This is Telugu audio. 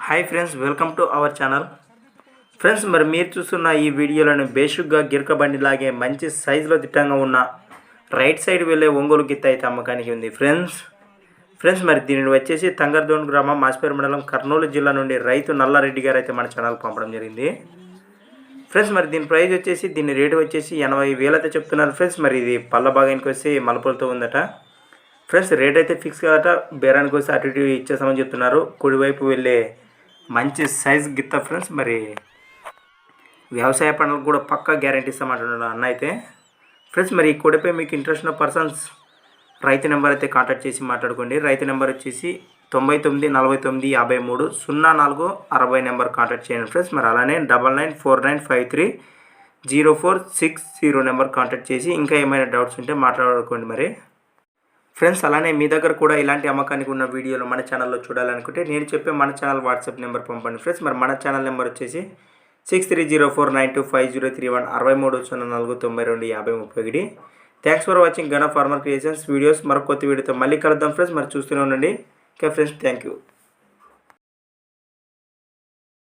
Hi friends welcome to our channel friends మరి మీరు చూస్తున్న ఈ వీడియోలను బేసిక్గా గిరక లాగే మంచి సైజులో దిట్టంగా ఉన్న రైట్ సైడ్ వెళ్ళే ఒంగోలు గిత్త అయితే అమ్మకానికి ఉంది ఫ్రెండ్స్ ఫ్రెండ్స్ మరి దీనిని వచ్చేసి తంగర్దోన్ గ్రామం మాసిపేరు మండలం కర్నూలు జిల్లా నుండి రైతు నల్లారెడ్డి గారు అయితే మన ఛానల్ పంపడం జరిగింది. ఫ్రెండ్స్ మరి దీని ప్రైజ్ వచ్చేసి దీని రేటు వచ్చేసి ఎనభై వేలైతే చెప్తున్నారు ఫ్రెండ్స్ మరి ఇది పళ్ళ భాగానికి వచ్చి మలుపులతో ఉందట. ఫ్రెండ్స్ రేట్ అయితే ఫిక్స్ కదట. బేరానికి వచ్చి అటు ఇటు ఇచ్చేసామని చెప్తున్నారు. కుడివైపు వెళ్ళే మంచి సైజ్ గిత్త ఫ్రెండ్స్ మరి వ్యవసాయ పనులకు కూడా పక్కా గ్యారంటీ ఇస్తామంటున్నాడు అన్న అయితే. ఫ్రెండ్స్ మరి ఈ కోడిపై మీకు ఇంట్రెస్ట్ ఉన్న పర్సన్స్ రైతు నెంబర్ అయితే కాంటాక్ట్ చేసి మాట్లాడుకోండి. రైతు నెంబర్ వచ్చేసి తొంభై తొమ్మిది నలభై తొమ్మిది యాభై మూడు సున్నా నాలుగు అరవై నెంబర్ కాంటాక్ట్ చేయండి ఫ్రెండ్స్ మరి అలానే double nine four nine five three zero four six zero number contact చేసి ఇంకా ఏమైనా డౌట్స్ ఉంటే మాట్లాడుకోండి మరి. ఫ్రెండ్స్ అలానే మీ దగ్గర కూడా ఇలాంటి అమ్మకానికి ఉన్న వీడియోలు మన ఛానల్లో చూడాలనుకుంటే నేను చెప్పే మన ఛానల్ వాట్సాప్ నెంబర్ పంపండి. ఫ్రెండ్స్ మరి మన ఛానల్ నెంబర్ వచ్చేసి six three zero four nine two five zero three one అరవై మూడు సున్నా నాలుగు తొంభై రెండు యాభై ముప్పై ఒకటి thanks for watching Gana farmer creations videos మరొక కొత్త వీడియోతో మళ్ళీ కలుద్దాం. ఫ్రెండ్స్ మరి చూస్తూనే ఉండండి. Okay friends thank you